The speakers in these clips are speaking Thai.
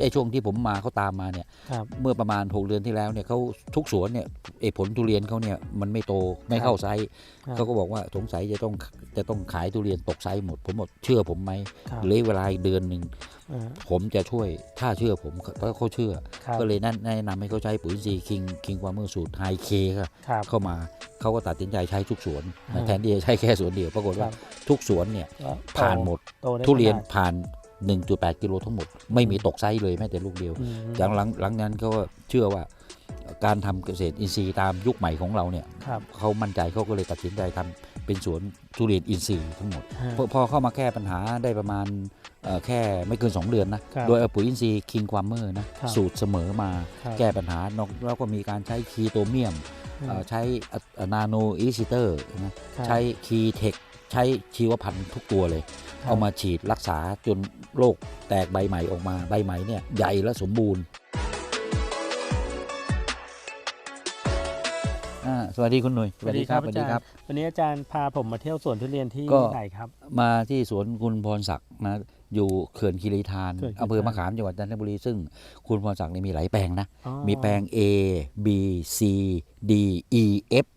ไอ้ช่วงที่ผมมาเขาตามมาเนี่ยครับ เมื่อประมาณ 6 เดือนที่แล้วเนี่ยเขาทุกสวนเนี่ยไอ้ผลทุเรียนเขาเนี่ยมันไม่โตไม่เข้าไซส์ครับเขาก็บอกว่าสงสัยจะต้องจะต้องขายทุเรียนตกไซส์หมด ผมบอกเชื่อผมไหมครับ เหลือเวลาอีกเดือนหนึ่งอ่าผมจะช่วยถ้าเชื่อผมเพราะเขาเชื่อ ครับก็เลยนั่นแนะนำให้เขาใช้ปุ๋ยอินทรีย์คิงคิงความเมื่อสูตรไฮเคค่ะครับ เข้ามาเขาก็ตัดสินใจใช้ทุกสวนอ่า แทนที่จะใช้แค่สวนเดียวปรากฏครัว่าบทุกสวนเนี่ยก็โตผ่านหมด โตได้ทุเรียนขนาดผ่าน 1.8 กิโลทั้งหมด ไม่มีตกไซส์เลยแม้แต่ลูกเดียวอืมอย่างหลังหลังนั้นเขาก็เชื่อว่าการทำเกษตรอินทรีย์ตามยุคใหม่ของเราเนี่ยครับเขามั่นใจเขาก็เลยตัดสินใจทำเป็นสวนทุเรียนอินทรีย์ทั้งหมดฮะพอพอเข้ามาแก้ปัญหาได้ประมาณเอ่อแค่ไม่เกิน 2 เดือนนะครับโดยเอาปุ๋ยอินทรีย์คิงความเมอร์นะครับสูตรเสมอมาครับแก้ปัญหานอกแล้วก็มีการใช้คีโตเมียมเอ่อใช้นาโนอิซิเตอร์นะครับใช้คีเทค ใช้ชีวพันธุ์ทุกตัวเลยครับเอามาฉีดรักษาจนโรคแตกใบใหม่ออกมาใบใหม่เนี่ยใหญ่และสมบูรณ์อ่าสวัสดีคุณหนุ่ยสวัสดีครับอาจารย์วันนี้อาจารย์พาผมมาเที่ยวสวนทุเรียนที่ก็ ไหนครับ มาที่สวนคุณพรศักดิ์นะอยู่เขื่อนคีรีธานเขื่อนคีรีธาน อำเภอมะขามจังหวัดจันทบุรีซึ่งคุณพรศักดิ์เนี่ยมีหลายแปลงนะ อ๋อมีแปลง A B C D E F อ๋อ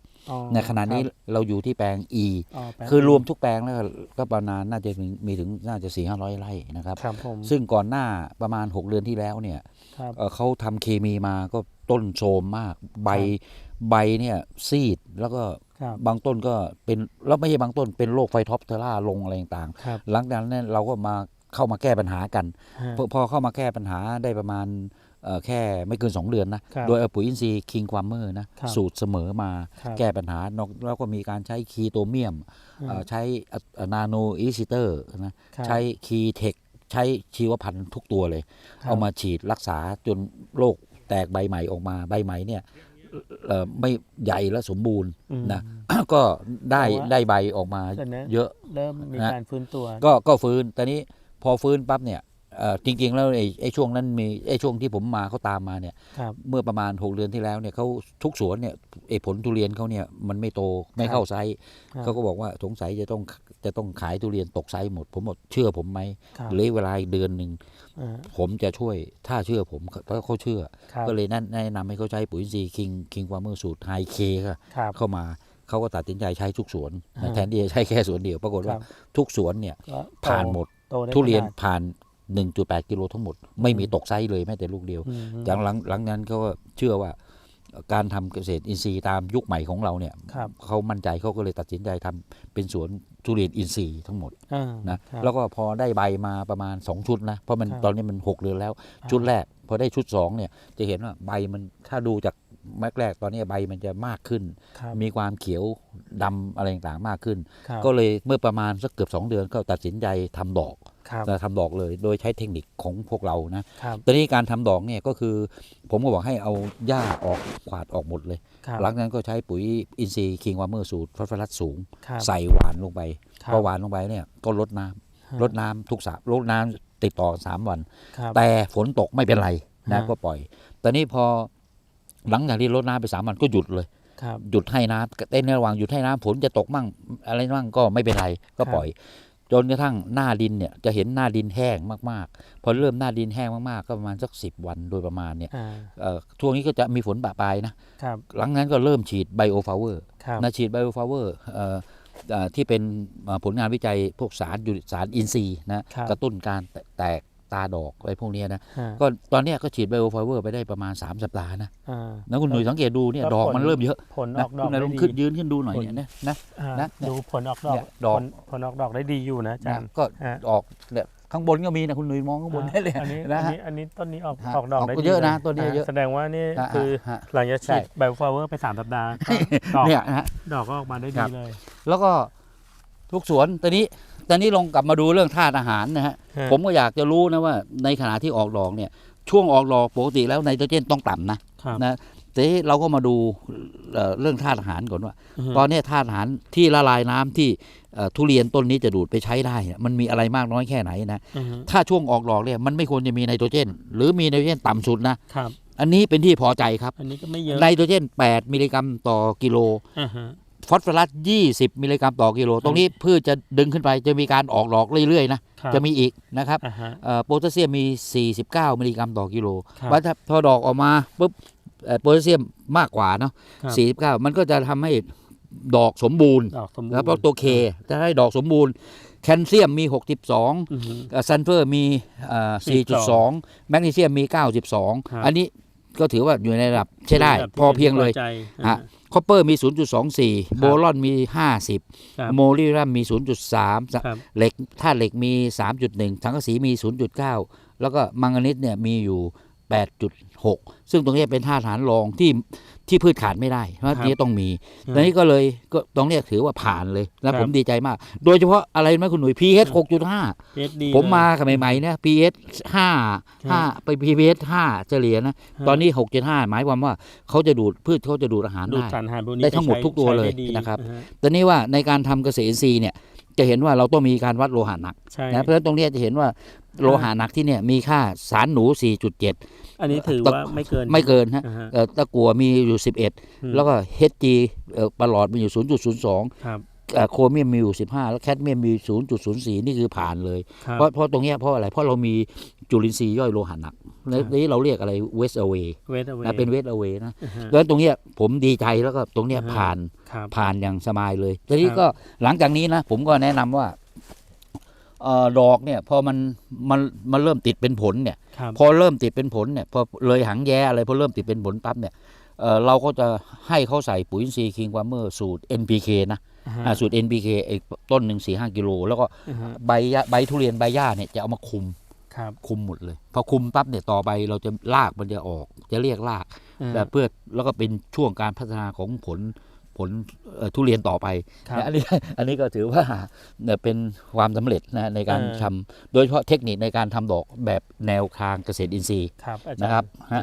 ในขณะนี้ครับเราอยู่ที่แปลง E อ๋อแปลงคือรวมทุกแปลงแล้วก็ประมาณน่าจะมีมีถึงน่าจะ4 5 0 0ไร่นะครับครับผมซึ่งก่อนหน้าประมาณ 6 เดือนที่แล้วเนี่ยครับเอ่อเขาทำเคมีมาก็ต้นโทรมมากใบใบเนี่ยซีดแล้วก็ครับบางต้นก็เป็นแล้วไม่ใช่บางต้นเป็นโรคไฟท็อปเทอร่าลงอะไรต่างครับๆหลังจากนั้นเนี่ยเราก็มาเข้ามาแก้ปัญหากันฮะพอพอเข้ามาแก้ปัญหาได้ประมาณเอ่อ แค่ไม่เกิน 2 เดือนนะครับโดยเอาปุ๋ยอินทรีย์คิงความเมอร์นะครับสูตรเสมอมาครับแก้ปัญหานอกแล้วก็มีการใช้คีโตเมียมอืมเอ่อใช้นาโนอิซิเตอร์นะครับใช้คีเทคใช้ชีวพันธุ์ทุกตัวเลยครับเอามาฉีดรักษาจนโรคแตกใบใหม่ออกมาใบใหม่เนี่ยเอ่อไม่ใหญ่และสมบูรณ์อืมนะก็ได้แต่ว่าได้ใบออกมาแต่นะเยอะเริ่มมีนะการฟื้นตัว ก็ก็ฟื้นแต่นี้พอฟื้นปั๊บเนี่ย เอ่อจริงๆแล้วไอ้ไอ้ช่วงนั้นมีไอ้ช่วงที่ผมมาเขาตามมาเนี่ย ครับ เมื่อประมาณ 6 เดือนที่แล้วเนี่ยเขาทุกสวนเนี่ยไอ้ผลทุเรียนเขาเนี่ยมันไม่โตไม่เข้าไซส์ครับเขาก็บอกว่าสงสัยจะต้องจะต้องขายทุเรียนตกไซส์หมด ผมบอกเชื่อผมไหมครับ เหลือเวลาอีกเดือนหนึ่งอ่าผมจะช่วยถ้าเชื่อผมเพราะเขาเชื่อ ครับก็เลยนั่นแนะนำให้เขาใช้ปุ๋ยอินทรีย์คิงคิงความเมื่อสูตรไฮเคค่ะ ครับ เข้ามาเขาก็ตัดสินใจใช้ทุกสวนอ่าแทนที่จะใช้แค่สวนเดียว ปรากฏคว่ารับ ทุกสวนเนี่ยก็โตผ่านหมดโตได้ทุเรียนขนาดผ่าน 1.8 กิโลทั้งหมด ไม่มีตกไซส์เลยแม้แต่ลูกเดียวอืมจากหลังหลังนั้นเขาก็เชื่อว่าการทำเกษตรอินทรีย์ตามยุคใหม่ของเราเนี่ยครับเขามั่นใจเขาก็เลยตัดสินใจทำเป็นสวนทุเรียนอินทรีย์ทั้งหมดอ่านะครับแล้วก็พอได้ใบมาประมาณ 2 ชุดนะเพราะมันครับตอนนี้มัน 6 เดือนแล้วอ่าชุดแรก พอได้ชุด2เนี่ยจะเห็นว่าใบมันถ้าดูจากแม็กแรกตอนนี้ใบมันจะมากขึ้นครับมีความเขียวดำอะไรต่างๆมากขึ้นครับก็เลยเมื่อประมาณสักเกือบ 2 เดือนก็ตัดสินใจทำดอก ครับนะทำดอกเลยโดยใช้เทคนิคของพวกเรานะครับ ตอนนี้การทำดอกเนี่ยก็คือ ผมก็บอกให้เอาหญ้าออกขวาดออกหมดเลย ครับหลังจากนั้นก็ใช้ปุ๋ยอินทรีย์คิงวาเมอร์สูตรฟอสฟอรัสสูง ครับใส่หวานลงไปครับพอหวานลงไปเนี่ยก็ลดน้ำฮะลดน้ำทุกสามลดน้ำติดต่อสามวัน ครับ แต่ฝนตกไม่เป็นไรนะฮะ ก็ปล่อย ตอนนี้พอหลังจากที่ลดน้ำไปสามวันก็หยุดเลย ครับ หยุดให้น้ำในระหว่างหยุดให้น้ำฝนจะตกมั่งอะไรมั่งก็ไม่เป็นไรก็ปล่อย จนกระทั่งหน้าดินเนี่ยจะเห็นหน้าดินแห้งมากๆ พอเริ่มหน้าดินแห้งมากๆ ก็ประมาณสักสิบวันโดยประมาณเนี่ยอ่าเอ่อช่วงนี้ก็จะมีฝนปะปลายนะครับหลังนั้นก็เริ่มฉีดไบโอฟลาเวอร์ครับนะฉีดไบโอฟลาเวอร์ที่เป็นเอ่อผลงานวิจัยพวกสารอยู่สารอินทรีย์นะครับกระตุ้นการแตแตก ตาดอกอะไรพวกเนี้ยนะอ่าก็ตอนเนี้ยก็ฉีดไบโอฟลาเวอร์ไปได้ประมาณ 3 สัปดาห์นะอ่านะคุณหนุ่ยสังเกตดูเนี่ยก็ดอกผลมันเริ่มเยอะผลอนะอกดอคุกณนายได้ลองดีขึ้นยืนขึ้นดูหน่อยผลเนี่ยนะนะอ่านะเนี่ยดูผลออกดอกเนี่ยดอกผลผลออกดอกได้ดีอยู่นะอาจารนะย์ก็ฮะออกเนี่ยข้างบนก็มีนะคุณหนุ่ยมองข้างบนได้เลยอันนี้นะอันฮะนี้อันนี้ต้นนี้ออกฮะออกดอกออกได้ก็ดีเยอะนะลต้นนี้เยอะแสดงว่านี่ฮะคือฮะหลังจากใช่ฉีดไบโอฟลาเวอร์ไปสามสัปดาห์ก็ดอกเนี่ยนะฮะดอกก็ออกมาได้ครัดีบเลย แล้วก็ทุกสวนตอนนี้ ตอนนี้ลองกลับมาดูเรื่องธาตุอาหารนะฮะฮะ ผมก็อยากจะรู้นะว่าในขณะที่ออกดอกเนี่ย ช่วงออกดอกปกติแล้วไนโตรเจนต้องต่ำนะครับนะแต่นี้เราก็มาดูเอ่อเรื่องธาตุอาหารก่อนว่า ตอนนี้ธาตุอาหารที่ละลายน้ำที่เอ่อทุเรียนต้นนี้จะดูดไปใช้ได้เนี่ยมันมีอะไรมากน้อยแค่ไหนนะ อือฮึถ้าช่วงออกดอกเนี่ยมันไม่ควรจะมีไนโตรเจน หรือมีไนโตรเจนต่ำสุดนะ ครับ อันนี้เป็นที่พอใจครับ อันนี้ก็ไม่เยอะไนโตรเจน 8 มิลลิกรัมต่อกิโล อ่าฮะ ฟอสฟอรัส 20 มิลลิกรัมต่อกิโล ตรงนี้พืชจะดึงขึ้นไปจะมีการออกดอกเรื่อยๆนะครับจะมีอีกนะครับอ่าฮะเอ่อโพแทสเซียมมี 49 มิลลิกรัมต่อกิโลครับว่าถ้าพอดอกออกมาปุ๊บเอ่อโพแทสเซียมมากกว่าเนาะครับ49 มันก็จะทำให้ดอกสมบูรณ์ดอกสมบูรณ์แล้วเพราะตัวเคจะให้ดอกสมบูรณ์แคลเซียมมี 62อือฮึซัลเฟอร์มีเอ่อ4.2 แมกนีเซียมมีครับ92 อันนี้ ก็ถือว่าอยู่ในระดับใช้ได้แบบที่พอเพียงเลยพอใจฮะคอปเปอร์มี 0.24 โบรอนมีครับ50 โมลิรัมมี 0.3ครับเหล็กธาตุเหล็กมี 3.1สังกะสีมี 0.9 แล้วก็มังกานิสเนี่ยมีอยู่ 8.6 ซึ่งตรงนี้เป็นธาตุอาหารรองที่ที่พืชขาดไม่ได้เพราะครับนี้ต้องมีอืมตอนนี้ก็เลยก็ตรงเนี้ยถือว่าผ่านเลยครันะบผมดีใจมาก โดยเฉพาะอะไรไหมคุณหนุ่ย pH 6.5 PhD ผมมาเลยกับใหม่ๆเนี่ย pH 5 5 ไป pH 5 เฉลี่ยนะ ตอนนี้ 6.5 หมายความว่าเขาจะดูดพืชเขาจะดูดอาหารดูดได้สารอาหารพวกนี้ได้ทั้งหมดปใช้ทุกตัวเลยใช้ได้ดีนะครับอ่าฮตอนนี้ว่าในการทำเกษตรอินทรีย์เนี่ยจะเห็นว่าเราต้องมีการวัดโลหะหนักใช่นะเพราะฉะนั้นตรงเนี้ยจะเห็นว่าโลหะหนักที่เนี่ยมีค่าสารหนู 4.7 อันนี้ถือตะว่าไม่เกินไม่เกินฮะอ่าฮะเอ่อตะกัวมีอยู่อืม11 แล้วก็ HG เอ่อประหลอดมีอยู่ 0.02ครับเอ่อโครเมียมมีอยู่ 15 แล้วแคดเมียมมี 0.04 นี่คือผ่านเลยครับเพราะเพราะตรงเนี้ยเพราะอะไร เพราะเรามีจุลินทรีย์ย่อยโลหะหนักในครับนี้เราเรียกอะไร west away เวทเอาไว้นะเป็น west away นะอ่าฮะแล้วตรงเนี้ยผมดีใจแล้วก็ตรงเนี้ยอ่าฮะผ่านครับผ่านอย่างสบายเลยทีนี้ครับก็หลังจากนี้นะผมก็แนะนำว่าเอ่อดอกเนี่ยพอมันมันมันเริ่มติดเป็นผลเนี่ยครับพอเริ่มติดเป็นผลเนี่ยพอเลยหางแย้อะไรพอเริ่มติดเป็นผลปั๊บเนี่ยเอ่อเราก็จะให้เขาใส่ปุ๋ยอินทรีย์คิงควาเมอร์สูตร NPK นะอ่าฮะอ่าสูตร NPK ไอ้ต้นหนึ่งสี่ห้ากิโล แล้วก็อ่าฮะใบหญ้าใบทุเรียนใบหญ้าเนี่ยจะเอามาคุมครับคุมหมดเลย พอคุมปั๊บเนี่ยต่อไปเราจะรากมันจะออก จะเรียกรากอ่าแบบเพื่อแล้วก็เป็นช่วงการพัฒนาของผล ผลเอ่อทุเรียนต่อไปครับนะอันนี้อันนี้ก็ถือว่าเนี่ยเป็นความสำเร็จนะในการเออทำโดยเฉพาะเทคนิคในการทำดอกแบบแนวทางเกษตรอินทรีย์ครับอาจารย์นะครับอ่า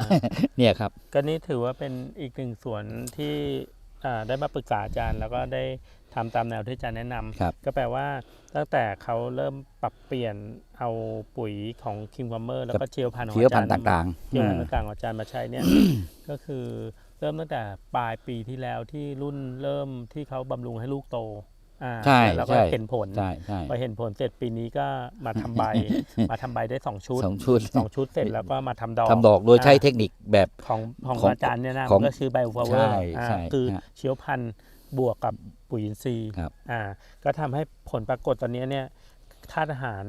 เนี่ยครับก็นี่ถือว่าเป็นอีกหนึ่งส่วนที่อ่าได้มาปรึกษาอาจารย์ แล้วก็ได้ทำตามแนวที่อาจารย์แนะนำครับก็แปลว่าตั้งแต่เขาเริ่มปรับเปลี่ยนเอาปุ๋ยของคิงพ a มเมอร์แล้วก็เชียวพันธุ์ของเชื้ออาพัจานรธุ์ย์ต่างเชียวพันๆธุ์ต่างๆของอาจารย์มาใช้เนี่ยก็คือ เริ่มตั้งแต่ปลายปีที่แล้วที่รุ่นเริ่มที่เขาบำรุงให้ลูกโตอ่าใช่แล้วก็ใช่เห็นผลใช่ใช่พอเห็นผลเสร็จปีนี้ก็มาทำใบ มาทำใบได้สองชุดสองชุดสองชุดเสร็จแล้วก็มาทำดอกทำดอกโดยใช้เทคนิคแบบของของของอาจารย์เนี่ยนะของมันก็คือไบโอฟลาเวอใช่ร์ใช่คือฮะเชื้อพันธุ์บวกกับปุ๋ยอินทรีย์ครับอ่าก็ทำให้ผลปรากฏตอนนี้เนี่ย ธาตุอาหาร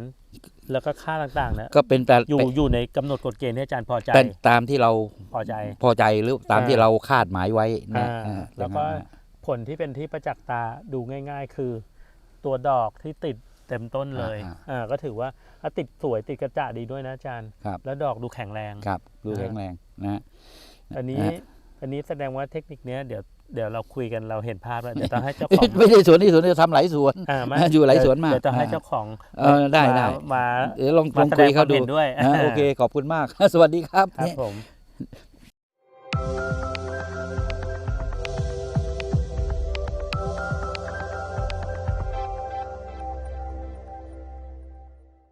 แล้วก็ค่าต่างๆเนี่ยก็เป็นแต่อยู่อยู่ในกำหนดกฎเกณฑ์ที่อาจารย์พอใจเป็นตามที่เราพอใจ พอใจหรือตามอ่าที่เราคาดหมายไว้นะอ่าอ่าแล้วก็อย่างนั้นนะผลที่เป็นที่ประจักษ์ตาดูง่าย ๆ คือ ตัวดอกที่ติดเต็มต้นเลยอ่าก็ถือว่าอะติดสวยติดกระจาดีด้วยนะอาจารย์ครับแล้วดอกดูแข็งแรงครับ ดูแข็งแรงนะฮะอันนี้นะฮะอันนี้แสดงว่าเทคนิคเนี้ยเดี๋ยว เดี๋ยวเราคุยกันเราเห็นภาพแล้วเดี๋ยวต้องให้เจ้าของไม่ใช่สวนที่สวนจะทำหลายสวนอ่าอยู่หลายสวนมากเดี๋ยวต้องให้เจ้าของเออได้ได้มาเดี๋ยวลองลองคุยเขาดูด้วยโอเคขอบคุณมาก สวัสดีครับครับผม Thank you.